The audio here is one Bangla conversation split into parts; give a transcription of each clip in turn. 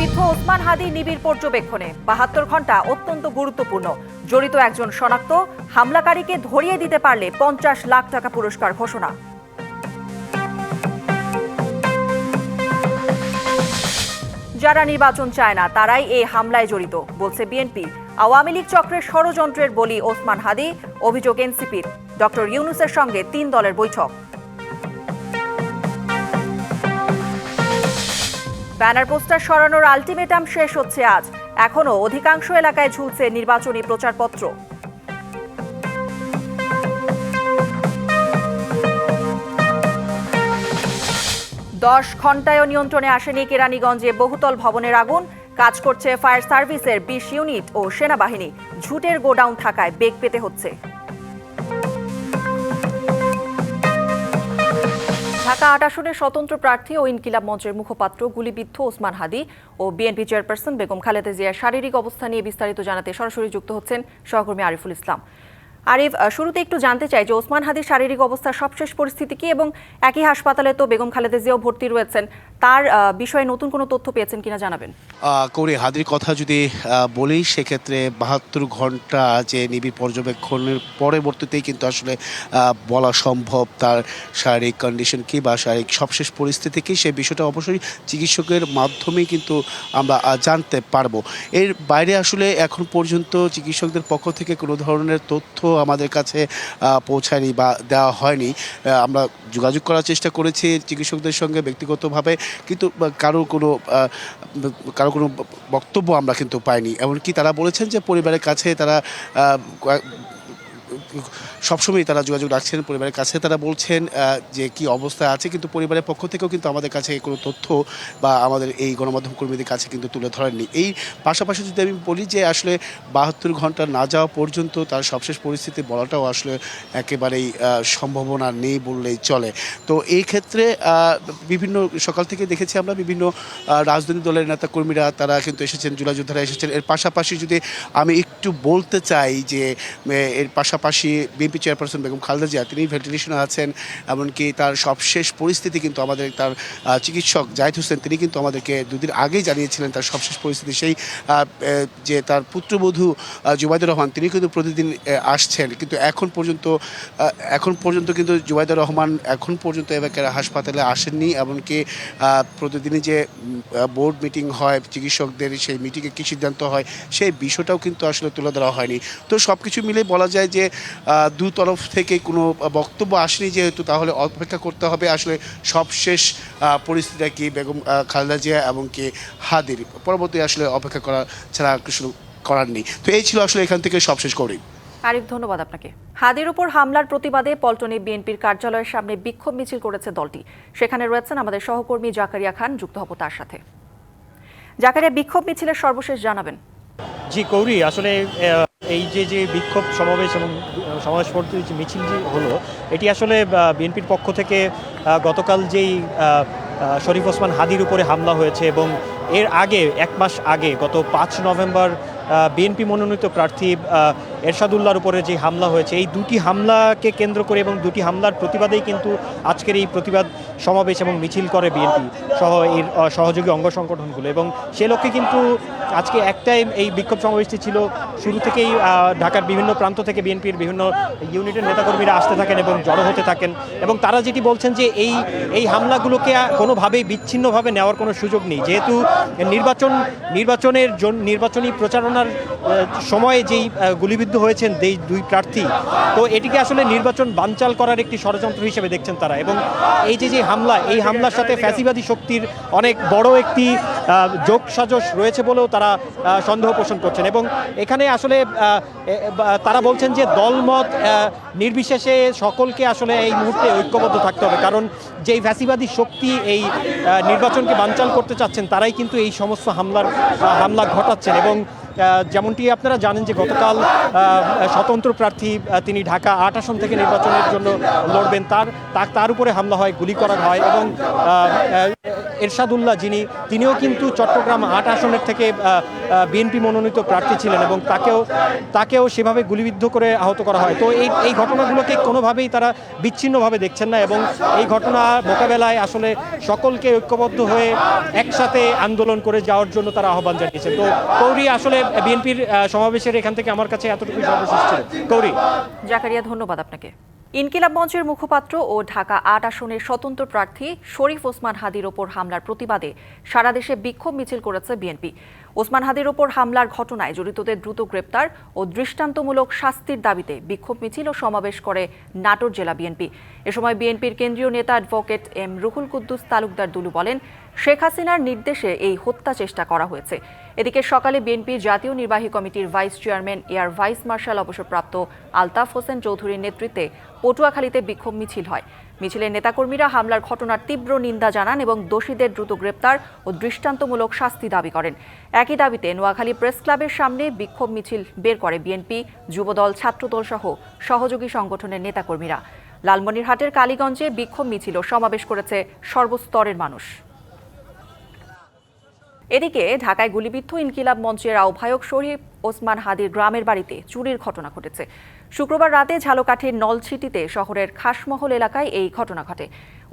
গুলিবিদ্ধ ওসমান হাদি নিবিড় পর্যবেক্ষণে। বাহাত্তর ঘণ্টা অত্যন্ত গুরুত্বপূর্ণ। জড়িত একজন শনাক্ত, হামলাকারীকে ধরিয়ে দিতে পারলে পঞ্চাশ লাখ টাকা পুরস্কার ঘোষণা। যারা নির্বাচন চায় না, তারাই এই হামলায় জড়িত, বলছে বিএনপি। আওয়ামী লীগ চক্রের ষড়যন্ত্রের বলি ওসমান হাদি, অভিযোগ এনসিপির। ডক্টর ইউনুসের সঙ্গে তিন দলের বৈঠক। ব্যানার পোস্টার সরানোর আলটিমেটাম শেষ হচ্ছে আজ। এখনও অধিকাংশ এলাকায় ঝুলছে নির্বাচনী প্রচারপত্র। দশ ঘন্টায়ও নিয়ন্ত্রণে আসেনি কেরানীগঞ্জে বহুতল ভবনের আগুন। কাজ করছে ফায়ার সার্ভিসের বিশ ইউনিট ও সেনাবাহিনী। ঝুটের গোডাউন থাকায় বেগ পেতে হচ্ছে। ঢাকা আট আসনের স্বতন্ত্র প্রার্থী ও ইনকিলাব মঞ্চের মুখপাত্র গুলিবিদ্ধ ওসমান হাদি ও বিএনপি চেয়ারপারসন বেগম খালেদা জিয়ার শারীরিক অবস্থা নিয়ে বিস্তারিত জানাতে সরাসরি যুক্ত হচ্ছেন সহকর্মী আরিফুল ইসলাম। আরিফ শুরুতে একটু জানতে চাই যে ওসমান হাদির শারীরিক অবস্থার সবশেষ পরিস্থিতি কি এবং একই হাসপাতালে তো বেগম খালেদা জিয়াও ভর্তি রয়েছেন, তার বিষয়ে নতুন কোনো তথ্য পেয়েছেন কিনা জানাবেন? কৌরি, হাদির কথা যদি বলি, সেক্ষেত্রে বাহাত্তর ঘণ্টা যে নিবিড় পর্যবেক্ষণের পরবর্তীতেই কিন্তু আসলে বলা সম্ভব তার শারীরিক কন্ডিশন কি বা শারীরিক সবশেষ পরিস্থিতি কি সেই বিষয়টা অবশ্যই চিকিৎসকের মাধ্যমেই কিন্তু আমরা জানতে পারব। এর বাইরে আসলে এখন পর্যন্ত চিকিৎসকদের পক্ষ থেকে কোনো ধরনের তথ্য আমাদের কাছে পৌঁছায়নি বা দেওয়া হয়নি। আমরা যোগাযোগ করার চেষ্টা করেছি চিকিৎসকদের সঙ্গে ব্যক্তিগতভাবে, কিন্তু কারোর কোনো কারও কোনো বক্তব্য আমরা কিন্তু পাইনি। এমনকি তারা বলেছেন যে পরিবারের কাছে তারা আহ, কয়েক- সবসময় তারা যোগাযোগ রাখছেন পরিবারের কাছে। তারা বলছেন যে কি অবস্থায় আছে কিন্তু পরিবারের পক্ষ থেকেও কিন্তু আমাদের কাছে কোনো তথ্য বা আমাদের এই গণমাধ্যম কর্মীদের কাছে কিন্তু তুলে ধরেননি। এই পাশাপাশি যদি আমি বলি যে আসলে বাহাত্তর ঘণ্টা না যাওয়া পর্যন্ত তার সবশেষ পরিস্থিতি বলাটাও আসলে একেবারেই সম্ভাবনা নেই বললেই চলে। তো এই ক্ষেত্রে বিভিন্ন সকাল থেকে দেখেছি আমরা বিভিন্ন রাজনৈতিক দলের নেতা কর্মীরা তারা কিন্তু এসেছেন জুলাই যোদ্ধারা এসেছেন। এর পাশাপাশি যদি আমি একটু বলতে চাই যে এর পাশাপাশি বিএনপি চেয়ারপারসন বেগম খালেদা জিয়া, তিনি ভেন্টিলেশনে আছেন, এমনকি তার সবশেষ পরিস্থিতি কিন্তু আমাদের তার চিকিৎসক জাহিদ হোসেন, তিনি কিন্তু আমাদেরকে দুদিন আগেই জানিয়েছিলেন তার সবশেষ পরিস্থিতি। সেই যে তার পুত্রবধূ জুবাইদুর রহমান, তিনি কিন্তু প্রতিদিন আসছেন। কিন্তু এখন পর্যন্ত এখন পর্যন্ত কিন্তু জুবাইদুর রহমান এখন পর্যন্ত এবার হাসপাতালে আসেননি, এমনকি প্রতিদিনই যে বোর্ড মিটিং হয় চিকিৎসকদের, সেই মিটিংয়ে কী সিদ্ধান্ত হয়, সেই বিষয়টাও কিন্তু আসলে তুলে ধরা হয়নি। তো সব কিছু মিলে বলা যায় যে দু তরফ থেকে কোনো বক্তব্য আসেনি যেহেতু তাহলে অপেক্ষা করতে হবে। আসলে সবশেষ পরিস্থিতিটা কি বেগম খালেদা জিয়া এবং কি হাদির? পরবর্তী আসলে অপেক্ষা করা ছাড়া কিছু করার নেই। তো এই ছিল আসলে এখান থেকে সবশেষ করি আরিফ ধন্যবাদ আপনাকে। হাদির উপর হামলার প্রতিবাদে পল্টনে বিএনপির কার্যালয়ের সামনে বিক্ষোভ মিছিল করেছে দলটি। সেখানে রয়েছেন আমাদের সহকর্মী জাকারিয়া খান যুক্ত হব তার সাথে। জাকারিয়া বিক্ষোভ মিছিলের সর্বশেষ জানাবেন। জি কৌরি আসলে এই যে যে বিক্ষোভ সমাবেশ এবং সমাবেশ যে মিছিল যে হলো, এটি আসলে বিএনপির পক্ষ থেকে গতকাল যেই শরীফ ওসমান হাদির উপরে হামলা হয়েছে এবং এর আগে, এক মাস আগে, গত পাঁচ নভেম্বর বিএনপি মনোনীত প্রার্থী এরশাদুল্লাহর উপরে যে হামলা হয়েছে এই দুটি হামলাকে কেন্দ্র করে এবং দুটি হামলার প্রতিবাদেই কিন্তু আজকের এই প্রতিবাদ সমাবেশ এবং মিছিল করে বিএনপি সহ এর সহযোগী অঙ্গ সংগঠনগুলো। এবং সে লক্ষ্যে কিন্তু আজকে একটাই এই বিক্ষোভ সমাবেশটি ছিল। শুরু থেকেই ঢাকার বিভিন্ন প্রান্ত থেকে বিএনপির বিভিন্ন ইউনিটের নেতাকর্মীরা আসতে থাকেন এবং জড়ো হতে থাকেন। এবং তারা যেটি বলছেন যে এই এই হামলাগুলোকে কোনোভাবেই বিচ্ছিন্নভাবে নেওয়ার কোনো সুযোগ নেই। যেহেতু নির্বাচন নির্বাচনের নির্বাচনী প্রচারণার সময়ে যেই আহ, গুলিবিদ্ধ হয়েছেন এই দুই প্রার্থী। তো এটিকে আসলে নির্বাচন বানচাল করার একটি ষড়যন্ত্র হিসেবে দেখছেন তারা এবং এই যে যে হামলা, এই হামলার সাথে ফ্যাসিবাদী শক্তির অনেক বড় একটি যোগ সাজস রয়েছে বলেও তারা সন্দেহ পোষণ করছেন এবং এখানে আসলে তারা বলছেন যে দলমত নির্বিশেষে সকলকে আসলে এই মুহূর্তে ঐক্যবদ্ধ থাকতে হবে কারণ যেই ফ্যাসিবাদী শক্তি এই নির্বাচনকে বানচাল করতে চাচ্ছেন তারাই কিন্তু এই সমস্ত হামলার হামলা ঘটাচ্ছেন এবং যেমনটি আপনারা জানেন যে গতকাল স্বতন্ত্র প্রার্থী তিনি ঢাকা আট আসন থেকে নির্বাচনের জন্য লড়বেন। তার তার- উপরে হামলা হয়, গুলি করা হয় এবং এরশাদুল্লাহ যিনি, তিনিও কিন্তু চট্টগ্রাম আট আসনের থেকে বিএনপি মনোনীত প্রার্থী ছিলেন এবং তাকেও তাকেও সেভাবে গুলিবিদ্ধ করে আহত করা হয়। তো এই এই ঘটনাগুলোকে কোনোভাবেই তারা বিচ্ছিন্নভাবে দেখছেন না এবং এই ঘটনা মোকাবেলায় আসলে সকলকে ঐক্যবদ্ধ হয়ে একসাথে আন্দোলন করে যাওয়ার জন্য তারা আহ্বান জানিয়েছেন। তো কৌরি, আসলে বিএনপির সমাবেশের এখান থেকে আমার কাছে এতটুকু সর্বশেষ ছিল। কৌরি জাকারিয়া, ধন্যবাদ আপনাকে। ইনকিলাব মঞ্চের মুখপাত্র ও ঢাকা আট আসনের স্বতন্ত্র প্রার্থী শরীফ ওসমান হাদির ওপর হামলার প্রতিবাদে সারা দেশে বিক্ষোভ মিছিল করেছে বিএনপি। ওসমান হাদির ওপর হামলার ঘটনায় জড়িতদের দ্রুত গ্রেপ্তার ও দৃষ্টান্তমূলক শাস্তির দাবিতে বিক্ষোভ মিছিল ও সমাবেশ করে নাটোর জেলা বিএনপি। এ সময় বিএনপির কেন্দ্রীয় নেতা অ্যাডভোকেট এম রুহুল কুদ্দুস তালুকদার দুলু বলেন, শেখ হাসিনার নির্দেশে এই হত্যা চেষ্টা করা হয়েছে। এদিকে সকালে বিএনপি জাতীয় নির্বাহী কমিটির vice chairman air vice marshal অবসরপ্রাপ্ত আলতাফ হোসেন চৌধুরীর নেতৃত্বে পটুয়াখালীতে বিক্ষোভ মিছিল হয়। মিছিলের নেতাকর্মীরা হামলার ঘটনার তীব্র নিন্দা জানান এবং দোষীদের দ্রুত গ্রেপ্তার ও দৃষ্টান্তমূলক শাস্তি দাবি করেন। একই দাবিতে নোয়াখালী প্রেস ক্লাবের সামনে বিক্ষোভ মিছিল বের করে বিএনপি, যুবদল, ছাত্রদল সহ সহযোগী সংগঠনের নেতাকর্মীরা। লালমনিরহাটের কালীগঞ্জে বিক্ষোভ মিছিল সমাবেশ করেছে সর্বস্তরের মানুষ। এদিকে ঢাকায় গুলিবিদ্ধ ইনকিলাব মঞ্চের আহ্বায়ক শরীফ ওসমান হাদির গ্রামের বাড়িতে চুরির ঘটনা ঘটেছে। শুক্রবার রাতে ঝালকাঠির নলছিটিতে শহরের খাসমহল এলাকায় এই ঘটনা ঘটে।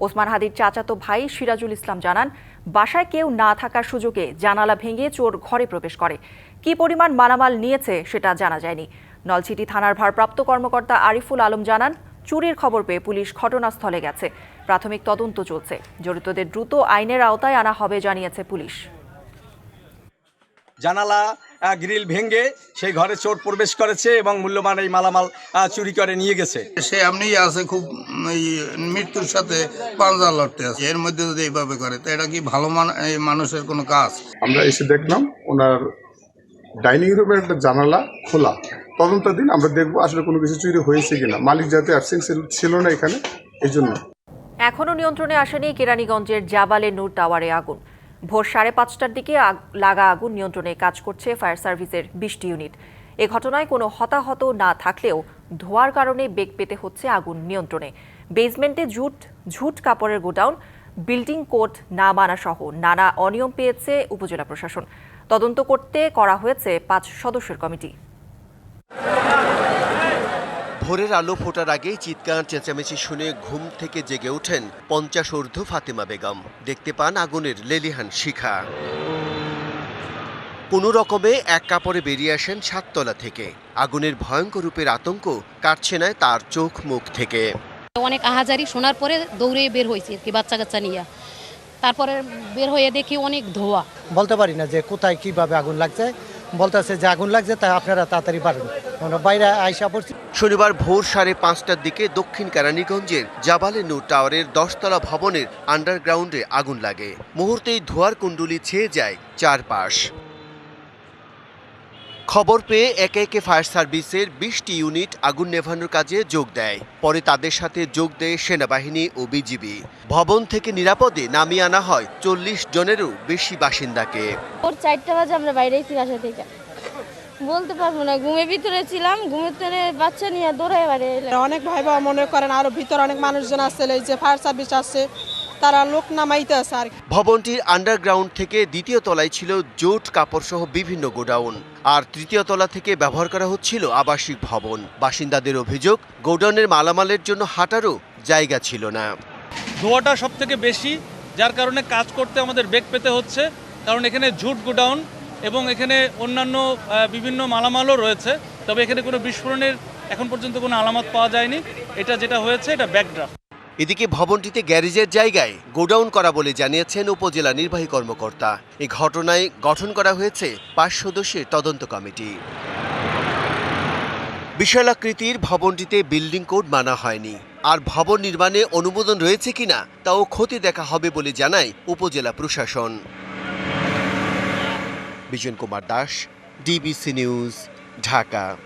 ওসমান হাদির চাচাতো ভাই সিরাজুল ইসলাম জানান, বাসায় কেউ না থাকার সুযোগে জানালা ভেঙে চোর ঘরে প্রবেশ করে। কি পরিমাণ মালামাল নিয়েছে সেটা জানা যায়নি। নলছিটি থানার ভারপ্রাপ্ত কর্মকর্তা আরিফুল আলম জানান, চুরির খবর পেয়ে পুলিশ ঘটনাস্থলে গেছে। প্রাথমিক তদন্ত চলছে। জড়িতদের দ্রুত আইনের আওতায় আনা হবে জানিয়েছে পুলিশ। জানালা গ্রিল ভেঙে সেই ঘরে চোর প্রবেশ করেছে এবং মূল্যবান এই মালামাল চুরি করে নিয়ে গেছে। সে এমনি আছে খুব এই মৃত্যুর সাথে পাঞ্জা লড়তে আছে। এর মধ্যে যদি এইভাবে করে তো এটা কি ভালো মান মানুষের কোনো কাজ? আমরা এসে দেখলাম ওনার ডাইনিং রুমের একটা জানালা খোলা। তদন্তাধীন আমরা দেখব আসলে কোনো কিছু চুরি হয়েছে কিনা। মালিক যাতে অ্যাবসেন্স ছিল না এখানে এই জন্য এখনও নিয়ন্ত্রণে আসেনি কেরানীগঞ্জের জাবালে নূর টাওয়ারে আগুন। ভোর সাড়ে পাঁচটার দিকে লাগা আগুন নিয়ন্ত্রণে কাজ করছে ফায়ার সার্ভিসের বিশটি ইউনিট। এ ঘটনায় কোনো হতাহত না থাকলেও ধোয়ার কারণে বেগ পেতে হচ্ছে আগুন নিয়ন্ত্রণে। বেসমেন্টে ঝুট ঝুট কাপড়ের গোডাউন, বিল্ডিং কোড না মানা সহ নানা অনিয়ম পেয়েছে উপজেলা প্রশাসন। তদন্ত করতে করা হয়েছে পাঁচ সদস্যের কমিটি। ভোরের আলো ফোটার আগেই চিৎকার চেঁচামেচি শুনে ঘুম থেকে জেগে ওঠেন পঞ্চাশ ঊর্ধ্ব ফাতেমা বেগম। দেখতে পান আগুনের লেলিহান শিখা। কোনো রকমে এক কাপড়ে বেরিয়ে আসেন সাততলা থেকে। আগুনের ভয়ঙ্কর রূপের আতঙ্ক কাটছে না তার চোখ মুখ থেকে। অনেক আহাজারি শোনার পরে দৌড়ে বের হয়েছে আর কি বাচ্চা কাচ্চা নিয়ে। তারপরে বের হয়ে দেখি অনেক ধোয়া। বলতে পারি না যে কোথায় কীভাবে আগুন লাগছে। বলতেছে, যে আগুন লাগছে, তা আপনারা তাড়াতাড়ি পারেন আমরা বাইরে আইসা পড়ছি। শনিবার ভোর সাড়ে পাঁচটার দিকে দক্ষিণ কেরানীগঞ্জের জাবালে নূর টাওয়ারের দশতলা ভবনের আন্ডারগ্রাউন্ডে আগুন লাগে। মুহূর্তেই ধোয়ার কুণ্ডুলি ছেয়ে যায় চারপাশ। খবর পেয়ে একে একে ফায়ার সার্ভিসের বিশটি ইউনিট আগুন নেভানোর কাজে যোগ দেয়। পরে তাদের সাথে যোগ দেয় সেনাবাহিনী ও বিজিবি। ভবন থেকে নিরাপদে নামিয়ে আনা হয় চল্লিশ জনেরও বেশি বাসিন্দাকে। ওর চারটা বাজে আমরা বাইরে বাসা থেকে। বলতে পারব না ঘুমের ভিতরে ছিলাম ঘুমের ভিতরে বাচ্চা নিয়ে দৌড়ায় বাড়ি অনেক ভাই মনে করেন আরও ভিতরে অনেক মানুষজন আছে এই যে ফায়ার সার্ভিস আছে তারা লোক নামাইতে আছে আর ভবনটির আন্ডারগ্রাউন্ড থেকে দ্বিতীয় তলায় ছিল জোট কাপড়সহ বিভিন্ন গোডাউন। আর তৃতীয় তলা থেকে ব্যবহার করা হচ্ছিল আবাসিক ভবন। বাসিন্দাদের অভিযোগ গোডাউনের মালামালের জন্য হাঁটারও জায়গা ছিল না। ধোঁয়াটা সব থেকে বেশি যার কারণে কাজ করতে আমাদের বেগ পেতে হচ্ছে। কারণ এখানে ঝুট গোডাউন এবং এখানে অন্যান্য বিভিন্ন মালামালও রয়েছে। তবে এখানে কোনো বিস্ফোরণের এখন পর্যন্ত কোনো আলামত পাওয়া যায়নি। এটা যেটা হয়েছে এটা ব্যাকড্রাফট। এদিকে ভবনটিতে গ্যারেজের জায়গায় গোডাউন করা বলে জানিয়েছেন উপজেলা নির্বাহী কর্মকর্তা। এই ঘটনায় গঠন করা হয়েছে পাঁচ সদস্যের তদন্ত কমিটি। বিশালাকৃতির ভবনটিতে বিল্ডিং কোড মানা হয়নি। আর ভবন নির্মাণে অনুমোদন রয়েছে কিনা তাও ক্ষতি দেখা হবে বলে জানায় উপজেলা প্রশাসন। Bijon Kumar Das, DBC news, Dhaka.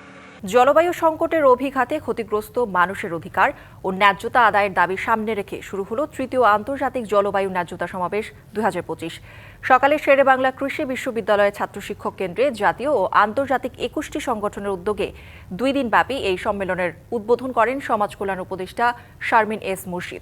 জলবায়ু সংকটের অভিঘাতে ক্ষতিগ্রস্ত মানুষের অধিকার ও ন্যায্যতা আদায়ের দাবি সামনে রেখে শুরু হলো তৃতীয় আন্তর্জাতিক জলবায়ু ন্যায্যতা সমাবেশ দুই হাজার পঁচিশ। সকালে শেরে বাংলা কৃষি বিশ্ববিদ্যালয়ের ছাত্র শিক্ষক কেন্দ্রে জাতীয় ও আন্তর্জাতিক একুশটি সংগঠনের উদ্যোগে দুই দিনব্যাপী এই সম্মেলনের উদ্বোধন করেন সমাজ কল্যাণ উপদেষ্টা শারমিন এস মুর্শিদ।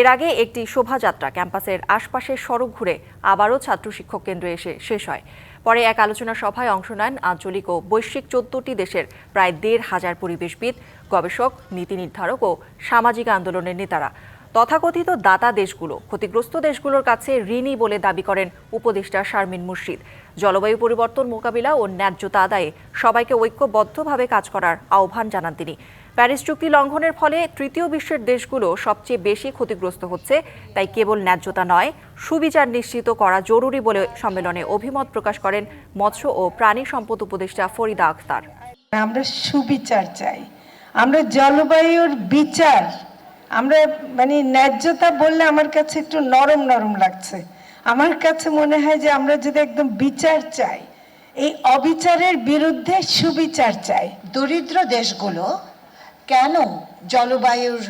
এর আগে একটি শোভাযাত্রা ক্যাম্পাসের আশপাশের সড়ক ঘুরে আবারও ছাত্র শিক্ষক কেন্দ্রে এসে শেষ হয়। পরে এক আলোচনা সভায় অংশ নেন আঞ্চলিক ও বৈশ্বিক চোদ্দটি দেশের প্রায় দেড় হাজার পরিবেশবিদ, গবেষক, নীতি নির্ধারক ও সামাজিক আন্দোলনের নেতারা। তথাকথিত দাতা দেশগুলো, ক্ষতিগ্রস্ত দেশগুলোর কাছে ঋণী বলে দাবি করেন উপদেষ্টা শারমিন মুর্শিদ। জলবায়ু পরিবর্তন মোকাবিলা ও ন্যায্যতা আদায়ে সবাইকে ঐক্যবদ্ধভাবে কাজ করার আহ্বান জানান তিনি। প্যারিস চুক্তি লঙ্ঘনের ফলে তৃতীয় বিশ্বের দেশগুলো সবচেয়ে বেশি ক্ষতিগ্রস্ত হচ্ছে, তাই কেবল ন্যায্যতা নয়, সুবিচার নিশ্চিত করা জরুরি বলে সম্মেলনে অভিমত প্রকাশ করেন মৎস্য ও প্রাণী সম্পদ উপদেষ্টা ফরিদা আখতার। আমরা সুবিচার চাই। আমরা জলবায়ুর বিচার আমরা মানে ন্যায্যতা বললে আমার কাছে একটু নরম নরম লাগছে। আমার কাছে মনে হয় যে আমরা যদি একদম বিচার চাই, এই অবিচারের বিরুদ্ধে সুবিচার চাই। দরিদ্র দেশগুলো কেন জলবায়ুর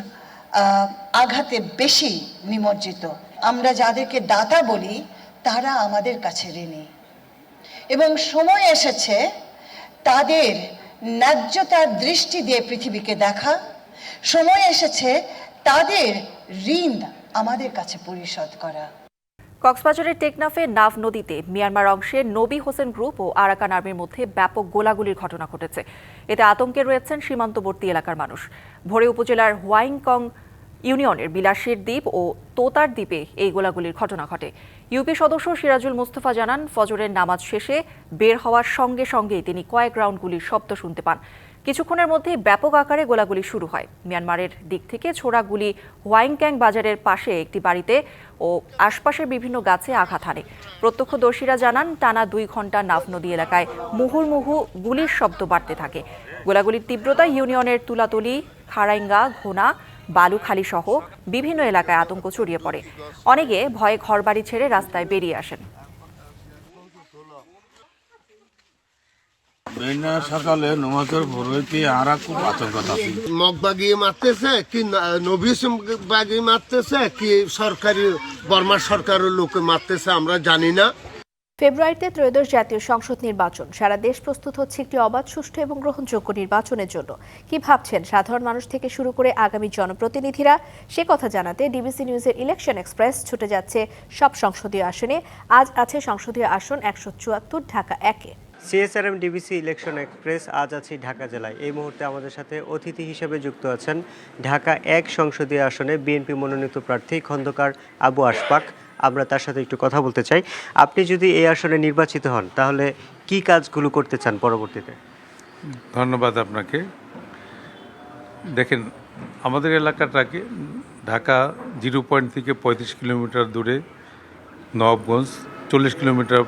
আঘাতে বেশি নিমজ্জিত? আমরা যাদেরকে দাতা বলি, তারা আমাদের কাছে ঋণী। এবং সময় এসেছে তাদের ন্যায্যতার দৃষ্টি দিয়ে পৃথিবীকে দেখা। সময় এসেছে তাদের ঋণ আমাদের কাছে পরিশোধ করা। কক্সবাজারের টেকনাফে নাভ নদীতে মিয়ানমার অংশে নবী হোসেন গ্রুপ ও আরাকান আর্মির মধ্যে ব্যাপক গোলাগুলির ঘটনা ঘটেছে। এতে আতঙ্কে রয়েছেন সীমান্তবর্তী এলাকার মানুষ। ভোরে উপজেলার হোয়াইংকং ইউনিয়নের বিলাসীর দ্বীপ ও তোতার দ্বীপে এই গোলাগুলির ঘটনা ঘটে। ইউপি সদস্য সিরাজুল মুস্তফা জানান, ফজরের নামাজ শেষে বের হওয়ার সঙ্গে সঙ্গেই তিনি কয়েক রাউন্ড গুলির শব্দ শুনতে পান। কিছুক্ষণের মধ্যেই ব্যাপক আকারে গোলাগুলি শুরু হয়। মিয়ানমারের দিক থেকে ছোড়া গুলি হোয়াইংক্যাং বাজারের পাশে একটি বাড়িতে ও আশপাশের বিভিন্ন গাছে আঘাত হানে। প্রত্যক্ষদর্শীরা জানান, টানা দুই ঘণ্টা নাফ নদী এলাকায় মুহুর্মুহু গুলির শব্দ বাড়তে থাকে। গোলাগুলির তীব্রতা ইউনিয়নের তুলাতলি, খারাইঙ্গা, ঘোনা, বালুখালী সহ বিভিন্ন এলাকায় আতঙ্ক ছড়িয়ে পড়ে। অনেকে ভয়ে ঘরবাড়ি ছেড়ে রাস্তায় বেরিয়ে আসেন। সকালে নমাজের ভোর আরা খুব আতঙ্ক আছে মগ বাগিয়ে মারতেছে কি নভিস বাগিয়ে মারতেছে কি সরকারি বর্মা সরকারের লোকে মারতেছে আমরা জানি না। ফেব্রুয়ারিতে ত্রয়োদশ জাতীয় সংসদ নির্বাচন। সারা দেশ প্রস্তুত হচ্ছে একটি অবাধ সুষ্ঠু এবং গ্রহণযোগ্য নির্বাচনের জন্য। কি ভাবছেন সাধারণ মানুষ থেকে শুরু করে আগামী জনপ্রতিনিধিরা? সে কথা জানাতে ডিবিসি নিউজের ইলেকশন এক্সপ্রেস ছুটে যাচ্ছে সব সংসদীয় আসনে। আজ আছে সংসদীয় আসন একশো চুয়াত্তর ঢাকা একে। সিএসআরএম ডিবিসি ইলেকশন এক্সপ্রেস আজ আছি ঢাকা জেলায়। এই মুহূর্তে আমাদের সাথে অতিথি হিসেবে যুক্ত আছেন ঢাকা এক সংসদীয় আসনে বিএনপি মনোনীত প্রার্থী খন্দকার আবু আশফাক। আমরা তার সাথে একটু কথা বলতে চাই। আপনি যদি এই আসনে নির্বাচিত হন, তাহলে কি কাজগুলো করতে চান পরবর্তীতে? ধন্যবাদ আপনাকে। দেখেন, আমাদের এলাকাটাকে ঢাকা জিরো পয়েন্ট থেকে পঁয়ত্রিশ কিলোমিটার দূরে নবাবগঞ্জ চল্লিশ কিলোমিটার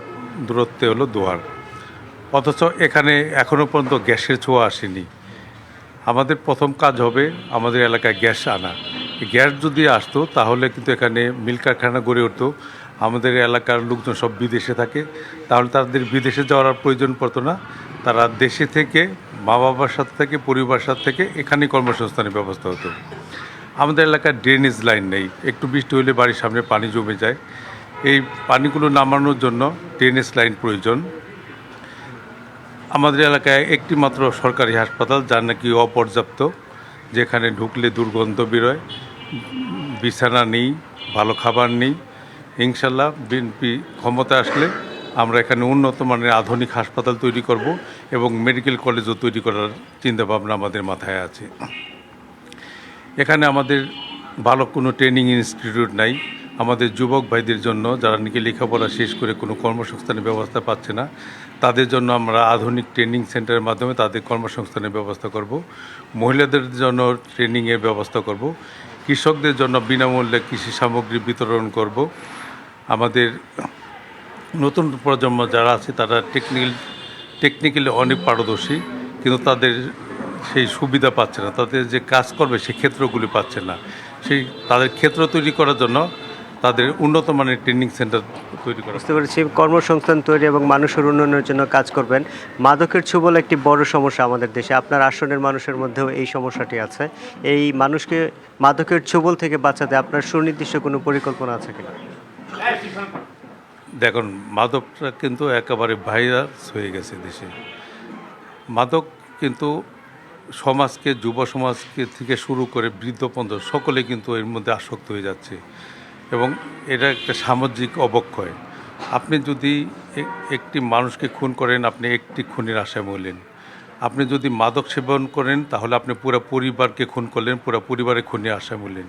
দূরত্বে হলো দোয়ার। অথচ এখানে এখনও পর্যন্ত গ্যাসের ছোঁয়া আসেনি। আমাদের প্রথম কাজ হবে আমাদের এলাকায় গ্যাস আনা। গ্যাস যদি আসতো, তাহলে কিন্তু এখানে মিল কারখানা গড়ে উঠতো। আমাদের এলাকার লোকজন সব বিদেশে থাকে। তাহলে তাদের বিদেশে যাওয়ার প্রয়োজন পড়তো না। তারা দেশে থেকে মা বাবার সাথে থেকে পরিবার সাথে থেকে এখানেই কর্মসংস্থানের ব্যবস্থা হতো। আমাদের এলাকায় ড্রেনেজ লাইন নেই। একটু বৃষ্টি হলে বাড়ির সামনে পানি জমে যায়। এই পানিগুলো নামানোর জন্য ড্রেনেজ লাইন প্রয়োজন। আমাদের এলাকায় একটি মাত্র সরকারি হাসপাতাল, যার নাকি অপর্যাপ্ত, যেখানে ঢুকলে দুর্গন্ধ বেরোয়। বিছানা নেই, ভালো খাবার নেই। ইনশাল্লাহ বিএনপি ক্ষমতা আসলে আমরা এখানে উন্নত মানের আধুনিক হাসপাতাল তৈরি করব এবং মেডিকেল কলেজও তৈরি করার চিন্তাভাবনা আমাদের মাথায় আছে। এখানে আমাদের ভালো কোনো ট্রেনিং ইনস্টিটিউট নাই। আমাদের যুবক ভাইদের জন্য, যারা নাকি লেখাপড়া শেষ করে কোনো কর্মসংস্থানের ব্যবস্থা পাচ্ছে না তাদের জন্য আমরা আধুনিক ট্রেনিং সেন্টারের মাধ্যমে তাদের কর্মসংস্থানের ব্যবস্থা করব, মহিলাদের জন্য ট্রেনিংয়ের ব্যবস্থা করব, কৃষকদের জন্য বিনামূল্যে কৃষি সামগ্রী বিতরণ করব। আমাদের নতুন প্রজন্ম যারা আছে তারা টেকনিক্যাল টেকনিক্যালি অনেক পারদর্শী, কিন্তু তাদের সেই সুবিধা পাচ্ছে না। তাদের যে কাজ করবে সেই ক্ষেত্রগুলি পাচ্ছে না। সেই তাদের ক্ষেত্র তৈরি করার জন্য তাদের উন্নত মানের ট্রেনিং সেন্টার তৈরি করা বুঝতে পেরেছি। কর্মসংস্থান তৈরি এবং মানুষের উন্নয়নের জন্য কাজ করবেন। মাদকের ছোবল একটি বড় সমস্যা আমাদের দেশে। আপনার আসনের মানুষের মধ্যেও এই সমস্যাটি আছে। এই মানুষকে মাদকের ছোবল থেকে বাঁচাতে আপনার সুনির্দিষ্ট কোনো পরিকল্পনা আছে কিনা? দেখুন মাদকটা কিন্তু একেবারে ভাইরাস হয়ে গেছে দেশে। মাদক কিন্তু সমাজকে যুব সমাজকে থেকে শুরু করে বৃদ্ধ পর্যন্ত সকলে কিন্তু এর মধ্যে আসক্ত হয়ে যাচ্ছে। এবং এটা একটা সামাজিক অবক্ষয়। আপনি যদি একটি মানুষকে খুন করেন, আপনি একটি খুনের আশায় মরলেন। আপনি যদি মাদক সেবন করেন, তাহলে আপনি পুরো পরিবারকে খুন করলেন, পুরো পরিবারের খুনের আশায় মরলেন।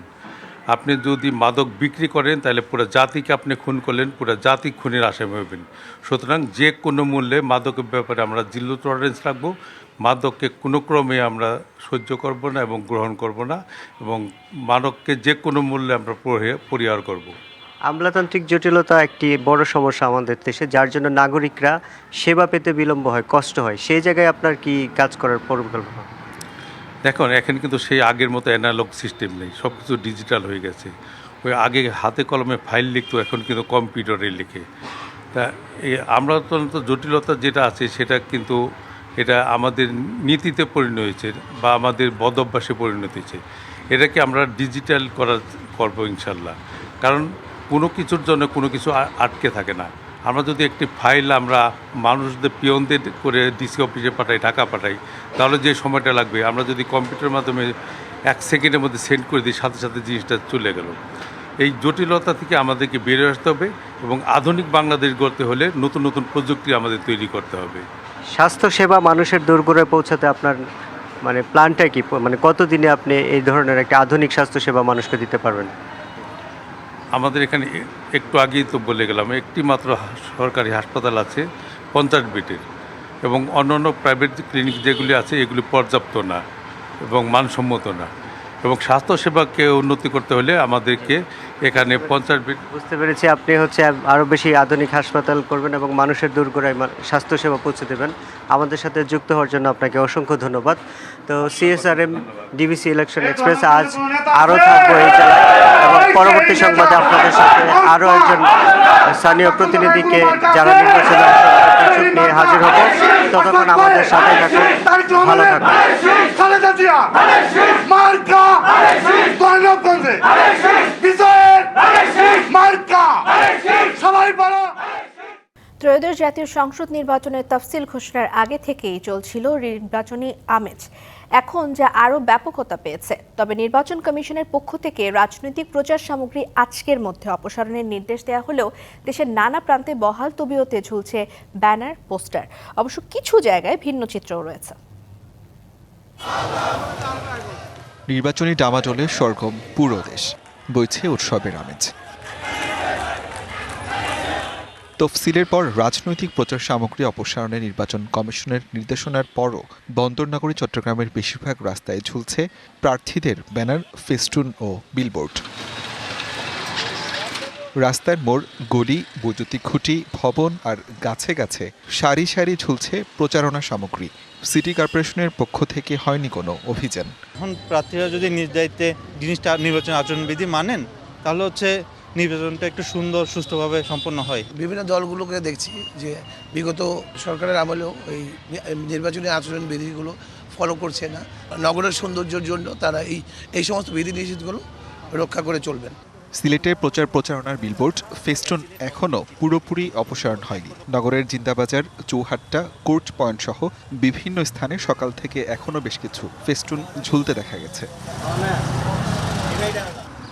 আপনি যদি মাদক বিক্রি করেন, তাহলে পুরো জাতিকে আপনি খুন করলেন, পুরো জাতি খুনের আশায় হবেন। সুতরাং যে কোনো মূল্যে মাদকের ব্যাপারে আমরা জিরো টলারেন্স রাখব। মাদককে কোনো ক্রমে আমরা সহ্য করব না এবং গ্রহণ করব না এবং মাদককে যে কোনো মূল্যে আমরা পরিহার করব। আমলাতান্ত্রিক জটিলতা একটি বড় সমস্যা আমাদের দেশে, যার জন্য নাগরিকরা সেবা পেতে বিলম্ব হয়, কষ্ট হয়। সেই জায়গায় আপনার কি কাজ করার পরিকল্পনা? দেখুন, এখন কিন্তু সেই আগের মতো অ্যানালগ সিস্টেম নেই সব কিছু ডিজিটাল হয়ে গেছে। ওই আগে হাতে কলমে ফাইল লিখতো, এখন কিন্তু কম্পিউটারে লিখে। তা এই আমলাতন্ত্র জটিলতা যেটা আছে, সেটা কিন্তু এটা আমাদের নীতিতে পরিণত হয়েছে বা আমাদের বদ অভ্যাসে পরিণত হয়েছে। এটাকে আমরা ডিজিটাল করার করব ইনশাল্লাহ। কারণ কোনো কিছুর জন্য কোনো কিছু আটকে থাকে না। আমরা যদি একটি ফাইল আমরা মানুষদের পিয়নদের করে ডিসি অফিসে পাঠাই, ঢাকা পাঠাই, তাহলে যে সময়টা লাগবে? আমরা যদি কম্পিউটারের মাধ্যমে এক সেকেন্ডের মধ্যে সেন্ড করে দিই, সাথে সাথে জিনিসটা চলে গেল। এই জটিলতা থেকে আমাদেরকে বেরিয়ে আসতে হবে এবং আধুনিক বাংলাদেশ গড়তে হলে নতুন নতুন প্রযুক্তি আমাদের তৈরি করতে হবে। স্বাস্থ্য সেবা মানুষের দূরগড়ে পৌঁছাতে আপনার মানে প্ল্যানটা কি? মানে কতদিনে আপনি এই ধরনের একটা আধুনিক স্বাস্থ্যসেবা মানুষকে দিতে পারবেন? আমাদের এখানে একটু আগেই তো বলে গেলাম একটি মাত্র সরকারি হাসপাতাল আছে পঞ্চাশ বেডের এবং অন্যান্য প্রাইভেট ক্লিনিক যেগুলি আছে এগুলি পর্যাপ্ত না এবং মানসম্মত না। এবং স্বাস্থ্যসেবাকে উন্নতি করতে হলে আমাদেরকে এখানে পঞ্চাশ বেড বুঝতে পেরেছি আপনি হচ্ছে আরও বেশি আধুনিক হাসপাতাল করবেন এবং মানুষের দূরগোড়ায় মা- স্বাস্থ্যসেবা পৌঁছে দেবেন। আমাদের সাথে যুক্ত হওয়ার জন্য আপনাকে অসংখ্য ধন্যবাদ। তো সিএসআরএম ডিবিসি ইলেকশন এক্সপ্রেস আজ আরও থাকব এই জেলায় এবং পরবর্তী সংবাদে আপনাদের সাথে আরও একজন স্থানীয় প্রতিনিধিকে যারা নির্বাচনে অংশগ্রহণ নিয়ে হাজির হব। ততক্ষণ আমাদের সাথে থাকুন। ভালো থাকুন। ত্রয়োদশ জাতীয় সংসদ নির্বাচনের তফসিল ঘোষণার আগে থেকেই চলছিল নির্বাচনী আমেজ। এখন যা আরও ব্যাপকতা পেয়েছে। তবে নির্বাচন কমিশনের পক্ষ থেকে রাজনৈতিক প্রচার সামগ্রী আজকের মধ্যে অপসারণের নির্দেশ দেওয়া হলেও দেশের নানা প্রান্তে বহাল তবিয়তে ঝুলছে ব্যানার পোস্টার। অবশ্য কিছু জায়গায় ভিন্ন চিত্রও রয়েছে। নির্বাচনী ডামাডোলে সরগম পুরো দেশ, বইছে উৎসবের আমেজ। তফসিলের পর রাজনৈতিক প্রচার সামগ্রী অপসারণে নির্বাচন কমিশনের নির্দেশনার পরও বন্দরনগরী, চট্টগ্রামের বেশিরভাগ রাস্তায় ঝুলছে প্রার্থীদের ব্যানার, ফেস্টুন ও বিলবোর্ড। রাস্তার মোড়, গলি, বৈদ্যুতিক খুঁটি, ভবন আর গাছে গাছে সারি সারি ঝুলছে প্রচারণা সামগ্রী। সিটি কর্পোরেশনের পক্ষ থেকে হয়নি কোনো অভিযান। এখন প্রার্থীরা যদি নিজ দায়িত্বে জিনিসটা নির্বাচন আচরণবিধি মানেন তাহলে হচ্ছে নির্বাচনটা একটু সুন্দর সুষ্ঠুভাবে সম্পন্ন হয়। বিভিন্ন দলগুলোকে দেখছি যে বিগত সরকারের আমলেও এই নির্বাচনী আচরণ বিধিগুলো ফলো করছে না। নগরের সৌন্দর্যের জন্য তারা এই এই সমস্ত বিধি বিধিনিষেধগুলো রক্ষা করে চলবেন। সিলেটে প্রচার প্রচারণার বিলবোর্ড ফেস্টুন এখনও পুরোপুরি অপসারণ হয়নি। নগরের জিন্দাবাজার, চৌহাট্টা, কোর্ট পয়েন্ট সহ বিভিন্ন স্থানে সকাল থেকে এখনও বেশ কিছু ফেস্টুন ঝুলতে দেখা গেছে।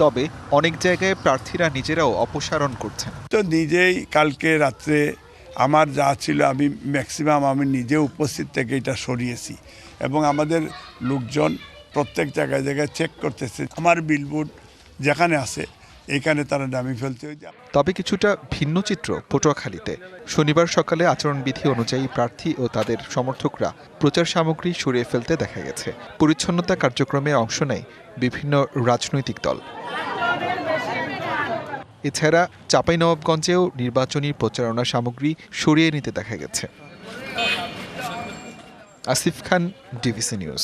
তবে অনেক জায়গায় প্রার্থীরা নিজেরাও অপসারণ করছেন। তো নিজেই কালকে রাত্রে আমার যা ছিল আমি ম্যাক্সিমাম আমি নিজে উপস্থিত থেকে এটা সরিয়েছি এবং আমাদের লোকজন প্রত্যেক জায়গায় জায়গায় চেক করতেছে। আমার বিলবোর্ড যেখানে আছে এখানে তারা নামিয়ে ফেলতে তবে কিছুটা ভিন্ন চিত্র পটুয়াখালীতে। শনিবার সকালে আচরণবিধি অনুযায়ী প্রার্থী ও তাদের সমর্থকরা প্রচার সামগ্রী সরিয়ে ফেলতে দেখা গেছে। পরিচ্ছন্নতা কার্যক্রমে অংশ নেয় বিভিন্ন রাজনৈতিক দল। এছাড়া চাঁপাইনবাবগঞ্জেও নির্বাচনী প্রচারণা সামগ্রী সরিয়ে নিতে দেখা গেছে। Asif Khan, DBC news.